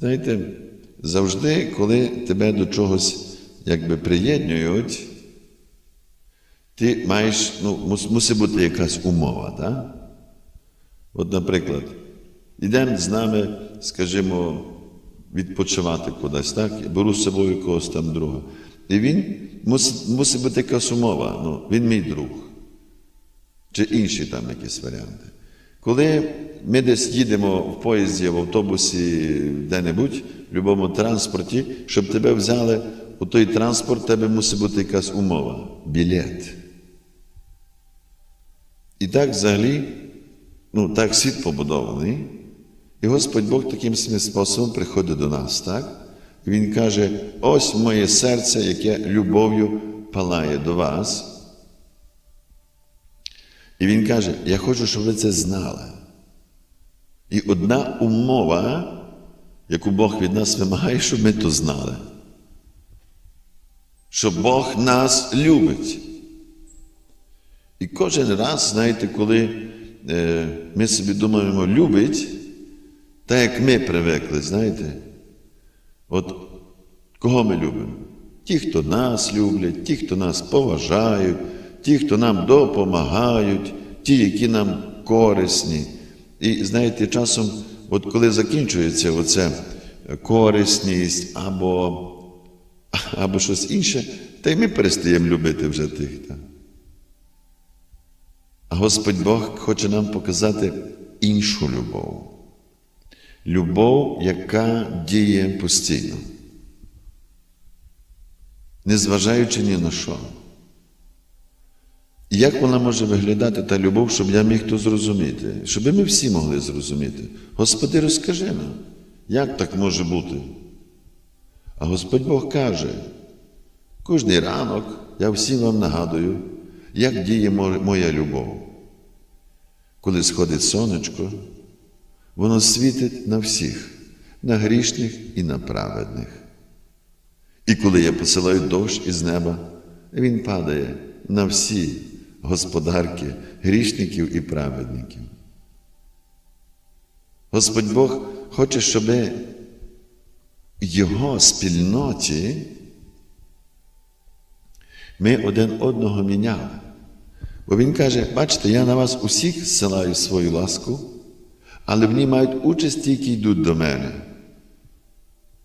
Знаєте, завжди, коли тебе до чогось якби приєднують, ти маєш, ну, мус- мусить бути якась умова, так? От, наприклад, йдемо з нами, скажімо, відпочивати кудись, так? Я беру з собою когось там друга. І він мусить, мусить бути якась умова. Ну, він мій друг. Чи інші там якісь варіанти. Коли ми десь їдемо в поїзді, в автобусі, де-небудь, в будь-якому транспорті, щоб тебе взяли у той транспорт, тебе мусить бути якась умова білет. І так взагалі, ну так світ побудований. І Господь Бог таким способом приходить до нас, так? Він каже: ось моє серце, яке любов'ю палає до вас. І він каже: Я хочу, щоб ви це знали. І одна умова, яку Бог від нас вимагає, щоб ми то знали. Що Бог нас любить. І кожен раз, знаєте, коли е, ми собі думаємо, любить, так як ми привикли, знаєте, от кого ми любимо? Ті, хто нас люблять, ті, хто нас поважають, ті, хто нам допомагають, ті, які нам корисні. І знаєте, часом, от коли закінчується оце корисність або, або щось інше, та й ми перестаємо любити вже тих. Так? А Господь Бог хоче нам показати іншу любов. Любов, яка діє постійно, незважаючи ні на що. Як вона може виглядати та любов, щоб я міг то зрозуміти, щоб ми всі могли зрозуміти. Господи, розкажи нам, як так може бути? А Господь Бог каже, кожний ранок я всім вам нагадую, як діє моя любов. Коли сходить сонечко, воно світить на всіх, на грішних і на праведних. І коли я посилаю дощ із неба, він падає на всі господарки, грішників і праведників. Господь Бог хоче, щоб Його спільноті ми один одного міняли. Бо Він каже, бачите, я на вас усіх зсилаю свою ласку, але в ній мають участь ті, які йдуть до мене.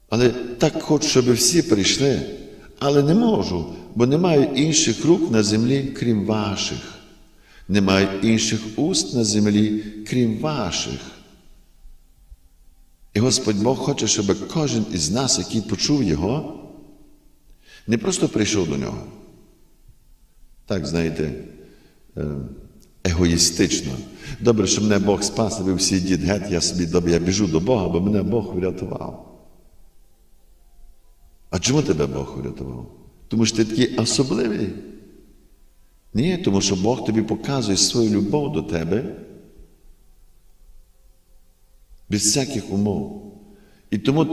Але так хочу, щоб всі прийшли, але не можу, бо немає інших рук на землі, крім ваших. Немає інших уст на землі, крім ваших. І Господь Бог хоче, щоб кожен із нас, який почув Його, не просто прийшов до нього. Так, знаєте, е, егоїстично. Добре, що мене Бог спас, ви всі йдіть геть, я собі добре, я біжу до Бога, бо мене Бог врятував. А чому тебе Бог врятував? Тому що ти такий особливий. Ні, тому що Бог тобі показує свою любов до тебе без всяких умов. І тому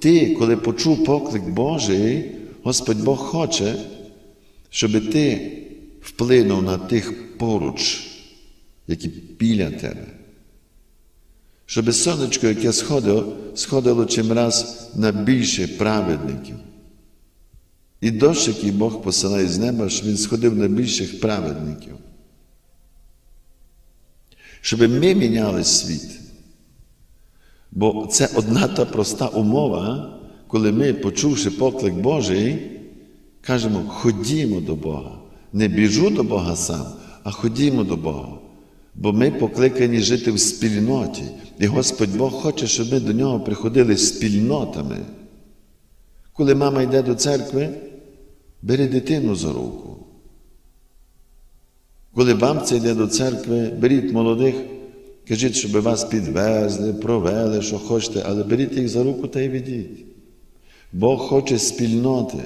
ти, коли почув поклик Божий, Господь Бог хоче, щоб ти вплинув на тих поруч, які біля тебе. Щоб сонечко, яке сходило, сходило чим раз на більше праведників. І дощ, який Бог посилає з неба, щоб він сходив на більших праведників. Щоб ми міняли світ. Бо це одна та проста умова, коли ми, почувши поклик Божий, кажемо, ходімо до Бога. Не біжу до Бога сам, а ходімо до Бога. Бо ми покликані жити в спільноті. І Господь Бог хоче, щоб ми до нього приходили спільнотами. Коли мама йде до церкви, бери дитину за руку. Коли бабця йде до церкви, беріть молодих, кажіть, щоб вас підвезли, провели, що хочете, але беріть їх за руку та й ведіть. Бог хоче спільноти.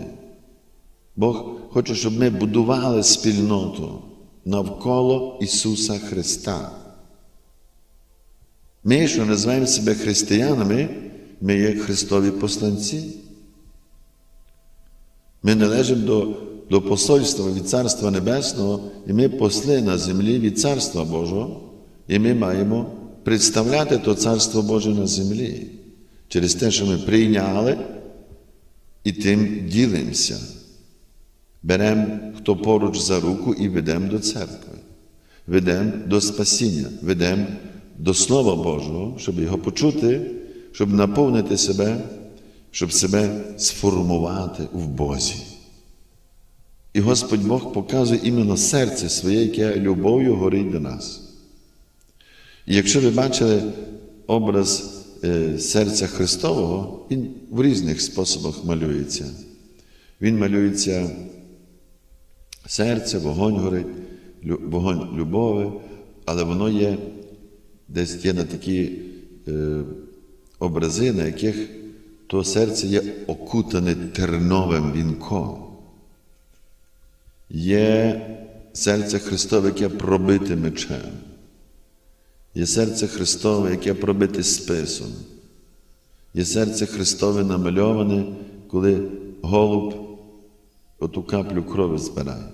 Бог хоче, щоб ми будували спільноту навколо Ісуса Христа. Ми, що називаємо себе християнами, ми є Христові посланці. Ми належимо до, до посольства від Царства Небесного, і ми посли на землі від Царства Божого, і ми маємо представляти то Царство Боже на землі. через те, що ми прийняли і тим ділимося. Беремо хто поруч за руку і ведемо до церкви, ведемо до спасіння, ведемо до Слова Божого, щоб його почути, щоб наповнити себе, щоб себе сформувати в Бозі. І Господь Бог показує іменно серце своє, яке любов'ю горить до нас. І якщо ви бачили образ е, серця Христового, він в різних способах малюється. Він малюється серце, вогонь горить, вогонь любові, але воно є десь є на такі е, образи, на яких то серце є окутане терновим вінком. Є серце Христове, яке пробите мечем. Є серце Христове, яке пробите списом. Є серце Христове намальоване, коли голуб оту каплю крові збирає.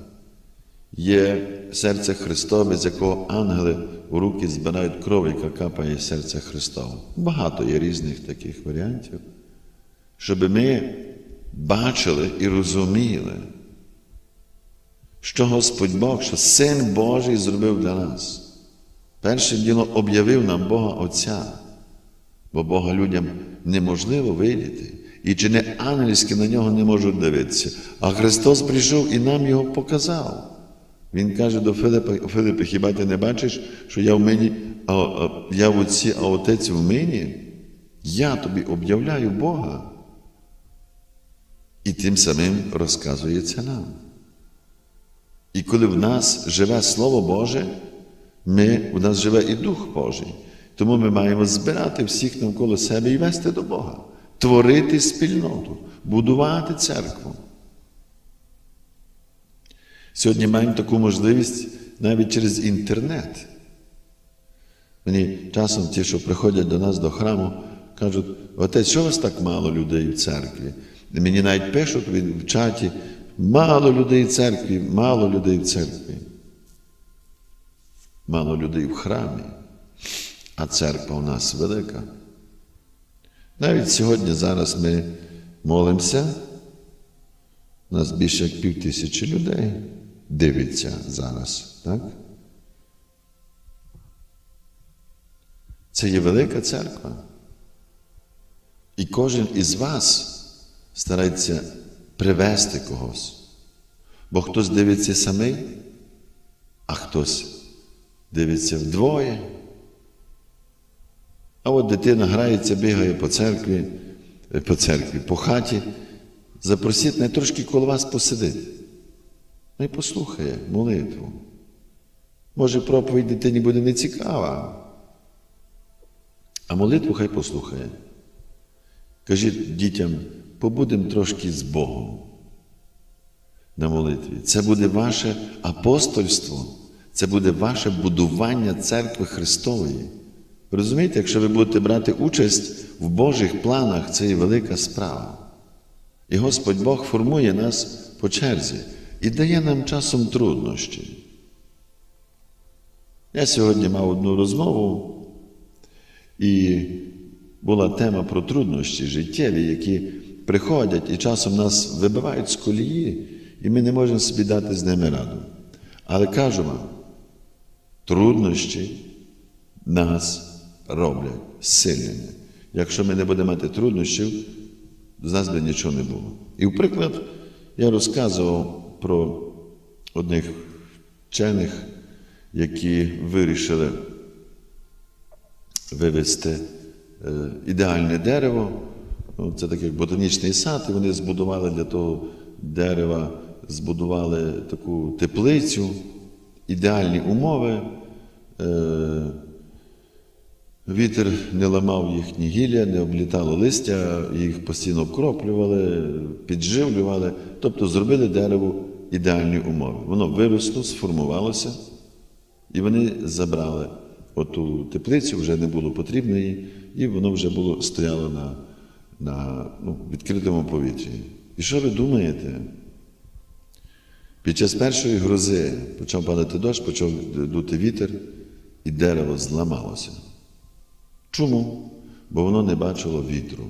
Є серце Христове, з якого ангели у руки збирають кров, яка капає з серця Христове. Багато є різних таких варіантів, щоб ми бачили і розуміли, що Господь Бог, що Син Божий зробив для нас. Перше діло об'явив нам Бога Отця, бо Бога людям неможливо видіти. І чи не ангельські на нього не можуть дивитися. А Христос прийшов і нам його показав. Він каже до Филипа, Филипе, хіба ти не бачиш, що я в мені, а, а, я в отці, а отець в мені? Я тобі об'являю Бога. І тим самим розказується нам. І коли в нас живе Слово Боже, ми, у нас живе і Дух Божий. Тому ми маємо збирати всіх навколо себе і вести до Бога, творити спільноту, будувати церкву. Сьогодні маємо таку можливість навіть через інтернет. Мені часом ті, що приходять до нас до храму, кажуть, отець, що у вас так мало людей в церкві? І мені навіть пишуть в чаті, мало людей в церкві, мало людей в церкві. Мало людей в храмі, а церква у нас велика. Навіть сьогодні зараз ми молимося, нас більше як пів тисячі людей дивиться зараз, так? Це є велика церква. І кожен із вас старається привести когось. Бо хтось дивиться самий, а хтось дивиться вдвоє. А от дитина грається, бігає по церкві, е, по церкві, по хаті. Запросіть, не трошки коло вас посидить. Ну і послухає молитву. Може, проповідь дитині буде не цікава, а молитву хай послухає. Кажіть дітям, побудемо трошки з Богом на молитві. Це буде ваше апостольство, це буде ваше будування церкви Христової. Розумієте, якщо ви будете брати участь в Божих планах, це є велика справа. І Господь Бог формує нас по черзі і дає нам часом труднощі. Я сьогодні мав одну розмову, і була тема про труднощі життєві, які приходять і часом нас вибивають з колії, і ми не можемо собі дати з ними раду. Але кажу вам, труднощі нас роблять сильними. Якщо ми не будемо мати труднощів, з нас би нічого не було. І, в приклад, я розказував про одних вчених, які вирішили вивести е, ідеальне дерево. Ну, Це такий ботанічний сад, і вони збудували для того дерева, збудували таку теплицю, ідеальні умови. Вітер не ламав їхні гілля, не облітало листя, їх постійно обкроплювали, підживлювали, тобто зробили дереву ідеальні умови. Воно виросло, сформувалося, і вони забрали оту теплицю, вже не було потрібної, і воно вже було стояло на, на ну, відкритому повітрі. І що ви думаєте? Під час першої грози почав падати дощ, почав дути вітер, і дерево зламалося. Чому? бо воно не бачило вітру.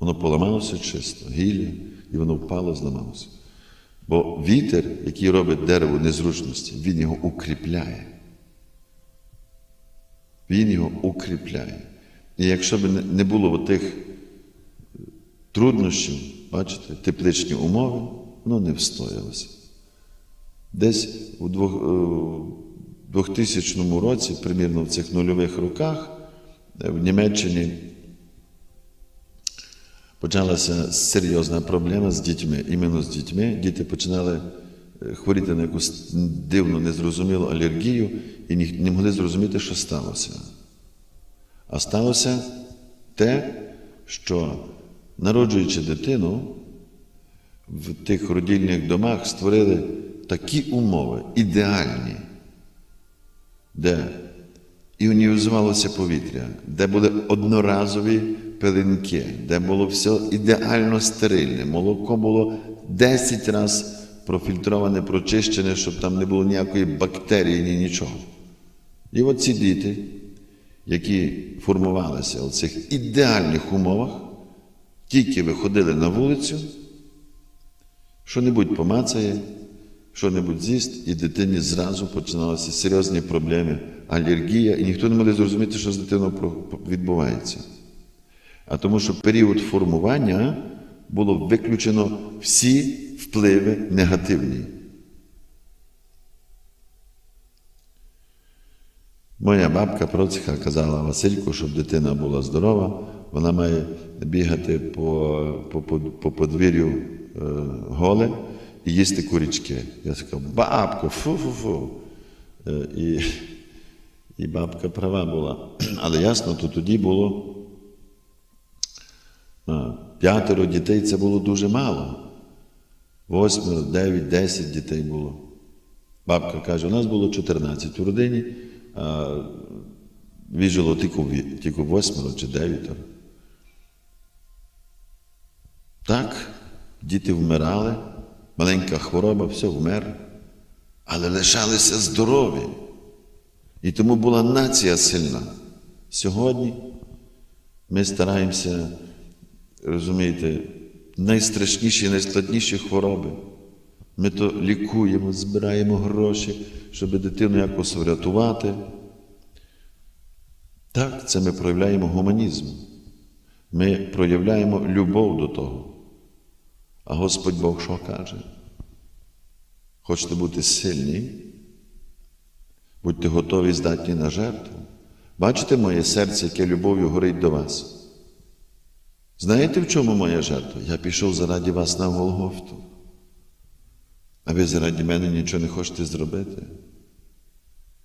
Воно поламалося чисто, гілля, і воно впало, зламалося. Бо вітер, який робить дерево незручності, він його укріпляє. Він його укріпляє. І якщо б не- було тих труднощів, бачите, тепличні умови, воно не встоялося. Десь у двох- е, 2000 році, примірно в цих нульових роках, е, в Німеччині почалася серйозна проблема з дітьми. Іменно з дітьми. Діти починали е, хворіти на якусь дивну, незрозумілу алергію і не могли зрозуміти, що сталося. А сталося те, що народжуючи дитину, в тих родільних домах створили такі умови ідеальні, де іонізувалося повітря, де були одноразові пилинки, де було все ідеально стерильне. Молоко було 10 разів профільтроване, прочищене, щоб там не було ніякої бактерії, ні нічого. І от ці діти, які формувалися у цих ідеальних умовах, тільки виходили на вулицю, що-небудь помацає, що-небудь з'їсть, і дитині зразу починалися серйозні проблеми, алергія, і ніхто не може зрозуміти, що з дитиною відбувається. А тому, що період формування було виключено всі впливи негативні. Моя бабка Процька казала Васильку, щоб дитина була здорова, вона має бігати по, по, по, по подвір'ю е, голе їсти курячки. Я сказав, бабко, фу-фу-фу. І, і бабка права була. Але ясно, то тоді було п'ятеро дітей це було дуже мало. Восьмеро, дев'ять, десять дітей було. Бабка каже, у нас було 14 у родині, а віжило тільки, тільки восьмеро чи дев'ятеро. Так, діти вмирали, маленька хвороба, все вмер, але лишалися здорові. І тому була нація сильна. Сьогодні ми стараємося, розумієте, найстрашніші, найскладніші хвороби. Ми то лікуємо, збираємо гроші, щоб дитину якось врятувати. Так, це ми проявляємо гуманізм. Ми проявляємо любов до того. А Господь Бог що каже? Хочете бути сильні? Будьте готові здатні на жертву. Бачите моє серце, яке любов'ю горить до вас. Знаєте, в чому моя жертва? Я пішов заради вас на Голгофту. А ви заради мене нічого не хочете зробити.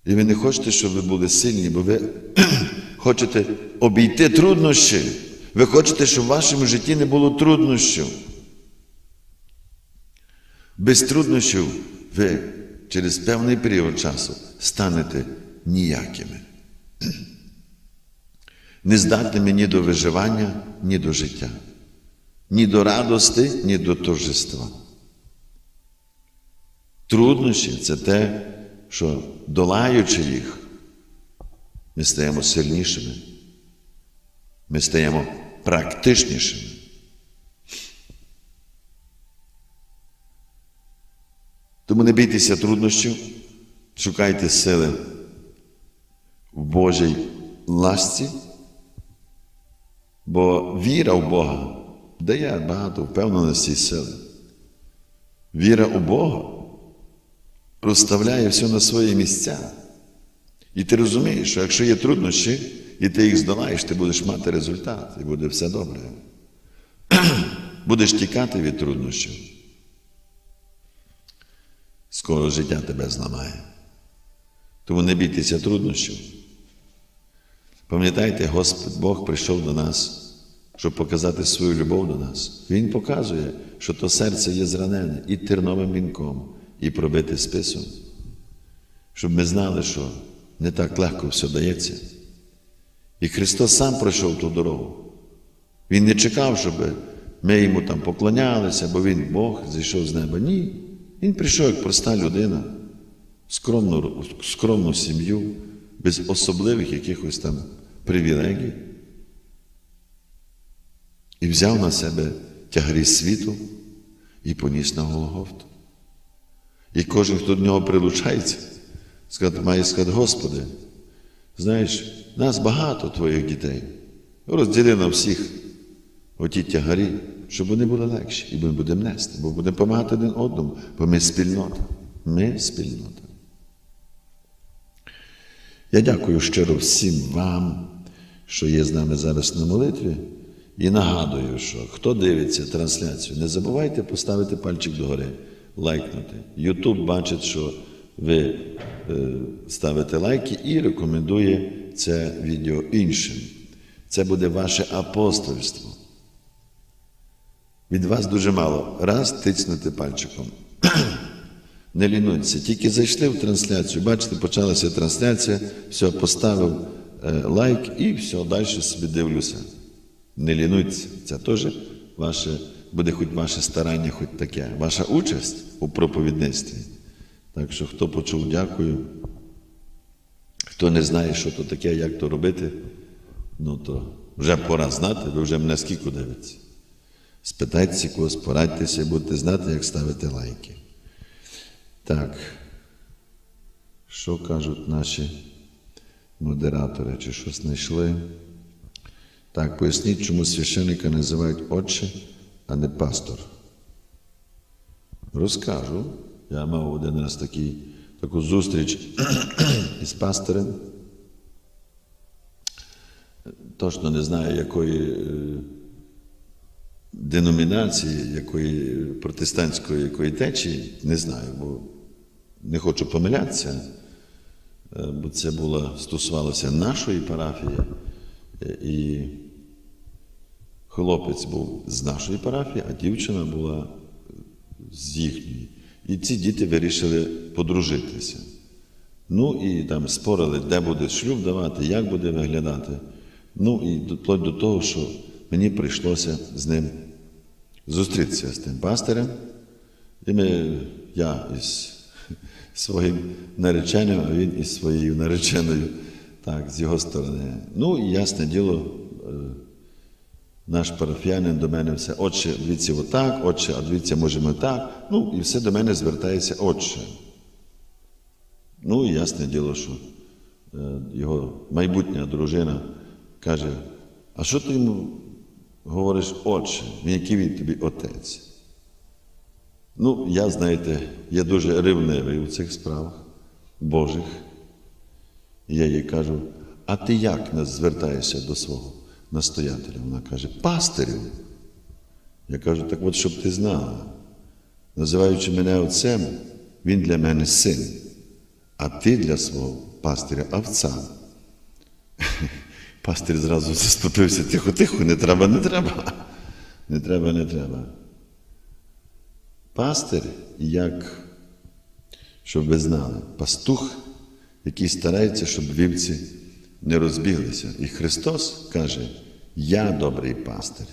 І ви не хочете, щоб ви були сильні, бо ви хочете обійти труднощі. Ви хочете, щоб в вашому житті не було труднощів. Без труднощів ви через певний період часу станете ніякими. Не здатними ні до виживання, ні до життя, ні до радости, ні до торжества. Труднощі це те, що долаючи їх, ми стаємо сильнішими, ми стаємо практичнішими. Тому не бійтеся труднощів, шукайте сили в Божій ласці, бо віра в Бога дає багато впевненості і сили. Віра у Бога розставляє все на свої місця. І ти розумієш, що якщо є труднощі, і ти їх здолаєш, ти будеш мати результат, і буде все добре. Будеш тікати від труднощів. Скоро життя тебе зламає. Тому не бійтеся труднощів. Пам'ятайте, Господь Бог прийшов до нас, щоб показати свою любов до нас. Він показує, що то серце є зранене і терновим вінком, і пробите списом. Щоб ми знали, що не так легко все дається. І Христос сам пройшов ту дорогу. Він не чекав, щоб ми йому там поклонялися, бо Він Бог зійшов з неба. Ні. Він прийшов як проста людина, скромну, скромну сім'ю, без особливих якихось там привілегій. І взяв на себе тягарі світу і поніс на Голгофту. І кожен, хто до нього прилучається, має сказати, Господи, знаєш, нас багато твоїх дітей. Розділи на всіх оті тягарі, щоб вони були легші, і ми будемо нести, бо будемо допомагати один одному, бо ми спільнота. Ми спільнота. Я дякую щиро всім вам, що є з нами зараз на молитві. І нагадую, що хто дивиться трансляцію, не забувайте поставити пальчик догори, лайкнути. Ютуб бачить, що ви е, ставите лайки і рекомендує це відео іншим. Це буде ваше апостольство. Від вас дуже мало. Раз тицнути пальчиком. Не лінуйтеся. Тільки зайшли в трансляцію, бачите, почалася трансляція, все, поставив е, лайк і все, далі собі дивлюся. Не лінуйтеся. Це теж ваше, буде хоч ваше старання, хоч таке, ваша участь у проповідництві. Так що, хто почув, дякую. Хто не знає, що то таке, як то робити, ну то вже пора знати, ви вже мене скільки дивитеся. Спитайтеся когось, порадьтеся і будете знати, як ставити лайки. Так, що кажуть наші модератори, чи щось знайшли? Так, поясніть, чому священника називають отче, а не пастор. Розкажу. Я мав один раз такий, таку зустріч із пастором. Точно не знаю, якої е, деномінації, якої протестантської якої течії, не знаю, бо не хочу помилятися, е, бо це було, стосувалося нашої парафії, е, і хлопець був з нашої парафії, а дівчина була з їхньої. І ці діти вирішили подружитися. Ну і там спорили, де буде шлюб давати, як буде виглядати. Ну і вплоть до того, що мені прийшлося з ним зустрітися з тим пастирем. І ми, я із своїм нареченим, а він із своєю нареченою, так, з його сторони. Ну і ясне діло, е, наш парафіянин до мене все, отче, дивіться отак, отче, а дивіться, можемо так. Ну, і все до мене звертається отче. Ну, і ясне діло, що е, його майбутня дружина каже: а що ти йому говориш, отче, який він тобі отець? Ну, я, знаєте, я дуже ревнивий у цих справах Божих. Я їй кажу, а ти як звертаєшся до свого настоятеля? Вона каже, пастирю. Я кажу, так от щоб ти знала, називаючи мене отцем, він для мене син, а ти для свого пастиря овця. Пастир зразу заступився, тихо, тихо, не треба, не треба. Не треба, не треба. Пастир, як, щоб ви знали, пастух, який старається, щоб вівці не розбіглися. І Христос каже: Я добрий пастир.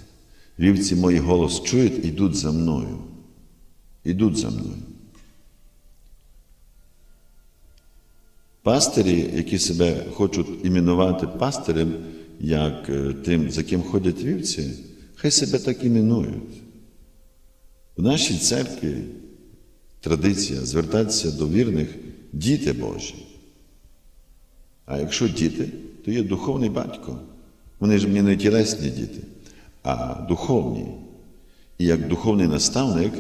Вівці мої голос чують, ідуть за мною. Ідуть за мною. Пастирі, які себе хочуть іменувати пастирем, як е, тим, за ким ходять вівці, хай себе так іменують. В нашій церкві традиція звертатися до вірних діти Божі. А якщо діти, то є духовний батько. Вони ж мені не тілесні діти, а духовні. І як духовний наставник,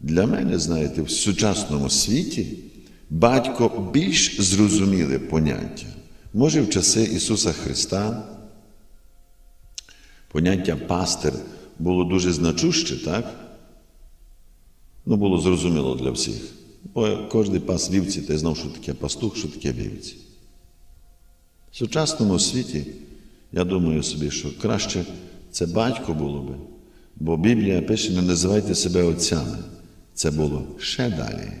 для мене, знаєте, в сучасному світі батько більш зрозуміле поняття. Може, в часи Ісуса Христа поняття пастир було дуже значуще, так? Ну, було зрозуміло для всіх. Бо кожен пас вівці, ти знав, що таке пастух, що таке вівці. В сучасному світі, я думаю собі, що краще це батько було би, бо Біблія пише, не називайте себе отцями. Це було ще далі.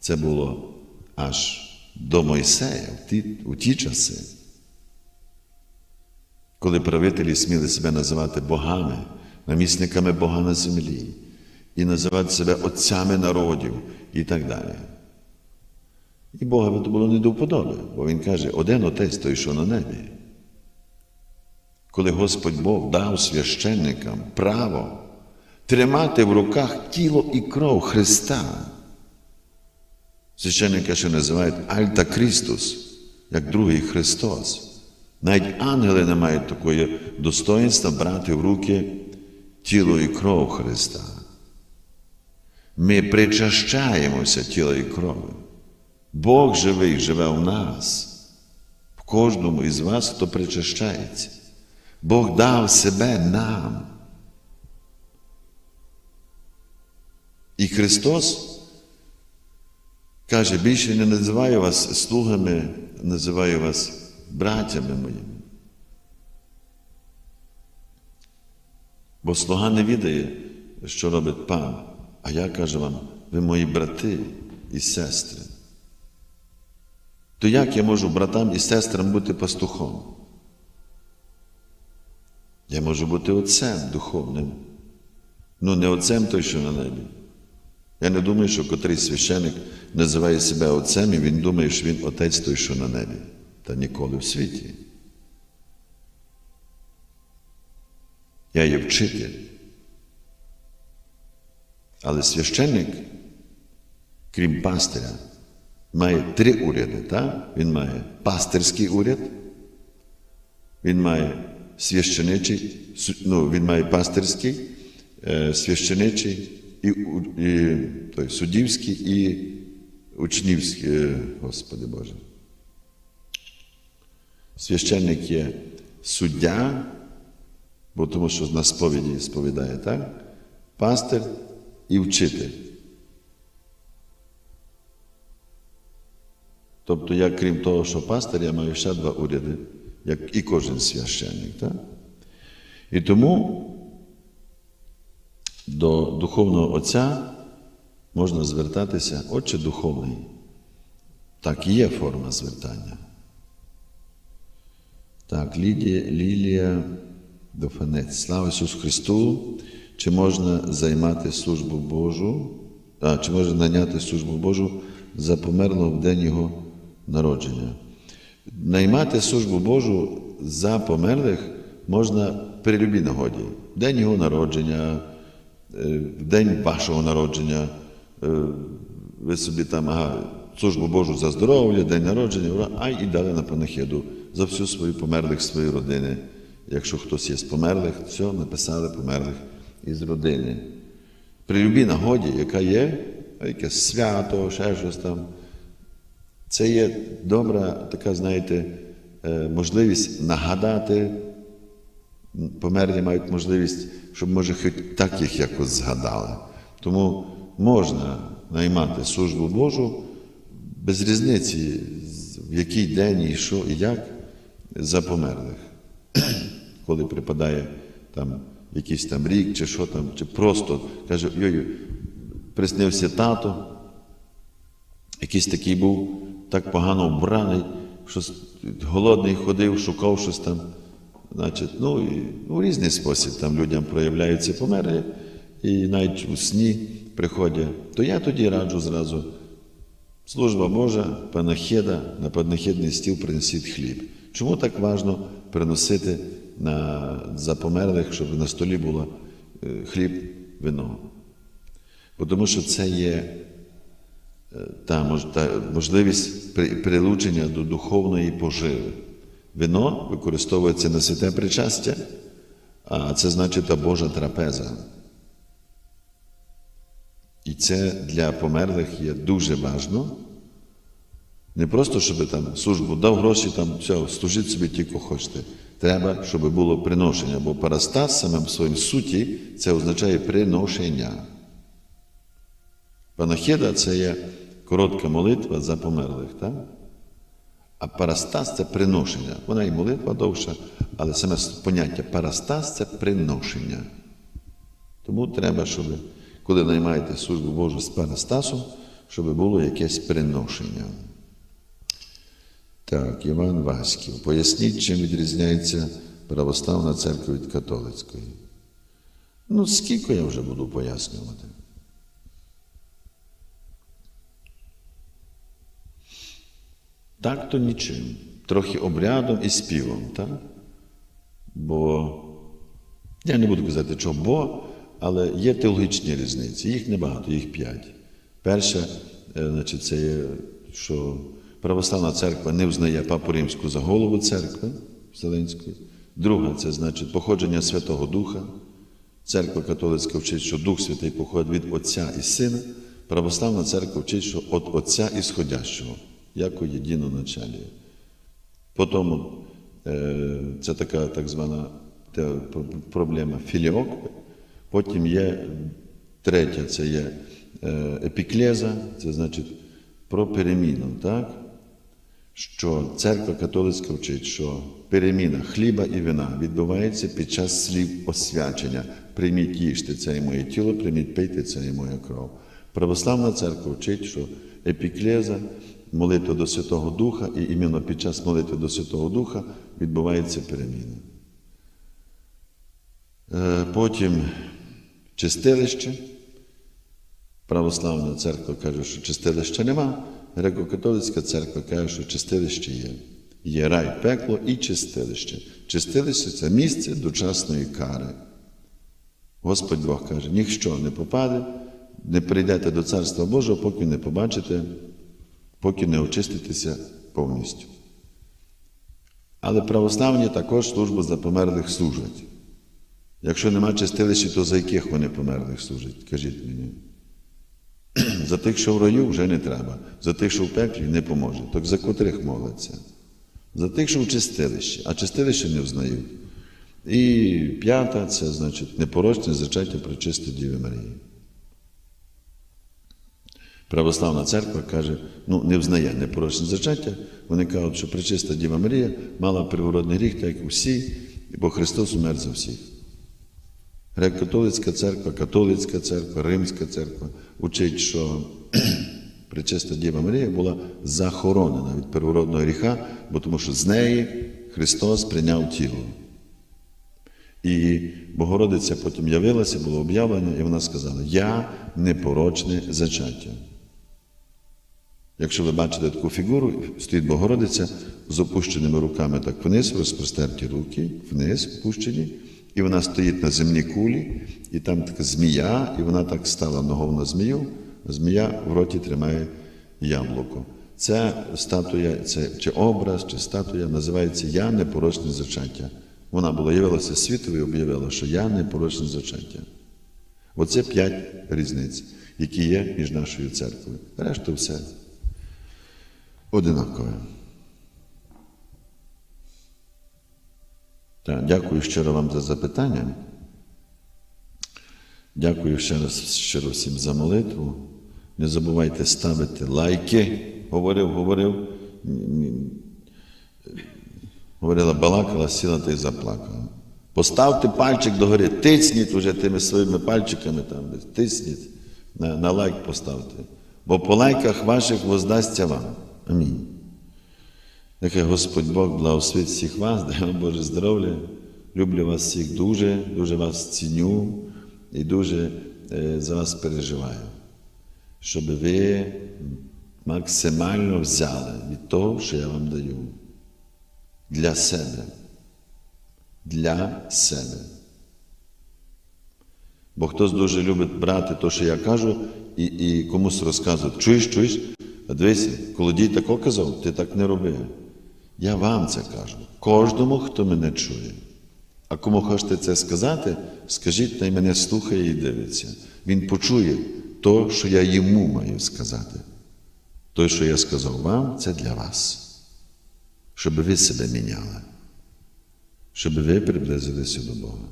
Це було аж до Мойсея в ті, у ті часи, коли правителі сміли себе називати богами, намісниками Бога на землі, і називати себе отцями народів і так далі. І Богові то було не до вподоби, бо Він каже, один отець той, що на небі. Коли Господь Бог дав священникам право тримати в руках тіло і кров Христа. Священника ще називають Альта Крістус, як другий Христос. Навіть ангели не мають такої достоинства брати в руки тіло і кров Христа. Ми причащаємося тіла і крови. Бог живий живе в нас, в кожному із вас, хто причащається. Бог дав себе нам. І Христос каже, більше не називаю вас слугами, називаю вас братями моїми. Бо слуга не відає, що робить пан, а я кажу вам, ви мої брати і сестри. То як я можу братам і сестрам бути пастухом? Я можу бути отцем духовним. Ну, не отцем той, що на небі. Я не думаю, що котрий священик називає себе отцем, і він думає, що він отець той, що на небі, та ніколи в світі. Я є вчитель. Але священник, крім пастиря, має три уряди. Так? Він має пастирський уряд, він має священичий, ну, він має пастирський, е, священичий і, і той, суддівський і учнівський, е, Господи Боже. Священник є суддя, бо тому що на сповіді сповідає, так? Пастир і вчитель. Тобто, я, крім того, що пастир, я маю ще два уряди, як і кожен священник. Так? І тому до духовного Отця можна звертатися, Отче духовний. Так є форма звертання. Так, Лідія, Лілія Дофанець. Слава Ісусу Христу! Чи можна займати службу Божу, а, чи можна наняти службу Божу за померлого в день Його народження? Наймати службу Божу за померлих можна при любій нагоді. День його народження, в день вашого народження, е, ви собі там ага, службу Божу за здоров'я, день народження, ура, а і дали на панахиду за всю свою померлих своєї родини. Якщо хтось є з померлих, все, написали померлих із родини. При любій нагоді, яка є, якесь свято, ще щось там. Це є добра така, знаєте, е, можливість нагадати. Померлі мають можливість, щоб, може, хоч так їх якось згадали. Тому можна наймати службу Божу без різниці, в який день і що, і як за померлих. Коли припадає там якийсь там рік, чи що там, чи просто каже, йой, приснився тато, якийсь такий був так погано вбраний, що голодний ходив, шукав щось там. Значить, ну, і, ну, в різний спосіб там людям проявляються померлі, і навіть у сні приходять, то я тоді раджу зразу. Служба Божа, панахида, на панахидний стіл принесіть хліб. Чому так важливо приносити на, за померлих, щоб на столі було е, хліб, вино? Бо Тому що це є е, та, мож, та можливість при- прилучення до духовної поживи. Вино використовується на святе причастя, а це значить та Божа трапеза. І це для померлих є дуже важно. Не просто, щоб там службу дав гроші, там все, служіть собі тільки хочете. Треба, щоб було приношення, бо парастас самим в своїм суті це означає приношення. Панахида це є коротка молитва за померлих. Так? А парастас це приношення. Вона і молитва довша, але саме поняття парастас це приношення. Тому треба, щоб, коли наймаєте службу Божу з парастасом, щоб було якесь приношення. Так, Іван Васьків. Поясніть, чим відрізняється православна церква від католицької. Ну, скільки я вже буду пояснювати? Так то нічим. Трохи обрядом і співом, так? Бо я не буду казати, що бо, але є теологічні різниці. Їх небагато, їх п'ять. Перша, е, значить, це є, що православна церква не взнає Папу Римську за голову церкви Вселенської. Друга це значить походження Святого Духа. Церква католицька вчить, що Дух Святий походить від Отця і Сина. Православна церква вчить, що від Отця Ісходящого, як у єдино началі. Потім е, це така так звана проблема філіокви. Потім є третя, це є е, епіклеза, це значить про переміну. Так? Що церква католицька вчить, що переміна хліба і вина відбувається під час слів освячення. Прийміть їжте, це є моє тіло, прийміть пийте, це є моя кров. Православна церква вчить, що епіклеза, молитва до Святого Духа, і іменно під час молитви до Святого Духа відбувається переміна. Е, Потім чистилище. Православна церква каже, що чистилища нема. Греко-католицька церква каже, що чистилище є. Є рай, пекло і чистилище. Чистилище це місце дочасної кари. Господь Бог каже, ніщо не попаде, не прийдете до Царства Божого, поки не побачите, поки не очиститеся повністю. Але православні також службу за померлих служать. Якщо нема чистилища, то за яких вони померлих служать? Кажіть мені. За тих, що в раю, вже не треба. За тих, що в пеклі, не поможе. Так за котрих моляться? За тих, що в чистилищі, а чистилище не взнають. І п'ята це значить непорочне зачаття пречисти Діви Марії. Православна церква каже, ну не взнає непорочне зачаття. Вони кажуть, що пречиста Діва Марія мала привородний гріх, так як усі, бо Христос умер за всіх. Греко-католицька церква, католицька церква, Римська церква учить, що пречиста Діва Марія була захоронена від первородного гріха, бо тому що з неї Христос прийняв тіло. І Богородиця потім явилася, було об'явлення, і вона сказала: Я непорочне зачаття. Якщо ви бачите таку фігуру, стоїть Богородиця з опущеними руками так вниз, розпростерті руки, вниз опущені, і вона стоїть на земній кулі, і там така змія, і вона так стала ногою на змію, змія в роті тримає яблуко. Ця статуя, це чи образ, чи статуя називається Я непорочне зачаття. Вона була явилася світові і об'явила, що я непорочне зачаття. Оце п'ять різниць, які є між нашою церквою. Решта все одинакове. Так, дякую щиро вам за запитання. Дякую ще раз щиро всім за молитву. Не забувайте ставити лайки. Говорив, говорив. Говорила, балакала, сіла та й заплакала. Поставте пальчик догори, тисніть уже тими своїми пальчиками там, тисніть, на, на лайк поставте. Бо по лайках ваших воздасться вам. Амінь. Нехай Господь Бог благословить всіх вас, дай вам Боже здоров'я. Люблю вас всіх дуже, дуже вас ціню і дуже е, за вас переживаю, щоб ви максимально взяли від того, що я вам даю. Для себе. Для себе. Бо хтось дуже любить брати те, що я кажу, і і комусь розказувати. Чуєш, чуєш? Дивися, колодій тако казав, ти так не роби. Я вам це кажу. Кожному, хто мене чує. А кому хочете це сказати, скажіть, най мене слухає і дивиться. Він почує то, що я йому маю сказати. Те, що я сказав вам, це для вас. Щоб ви себе міняли, щоб ви приблизилися до Бога.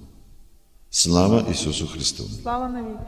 Слава Ісусу Христу! Слава навіки.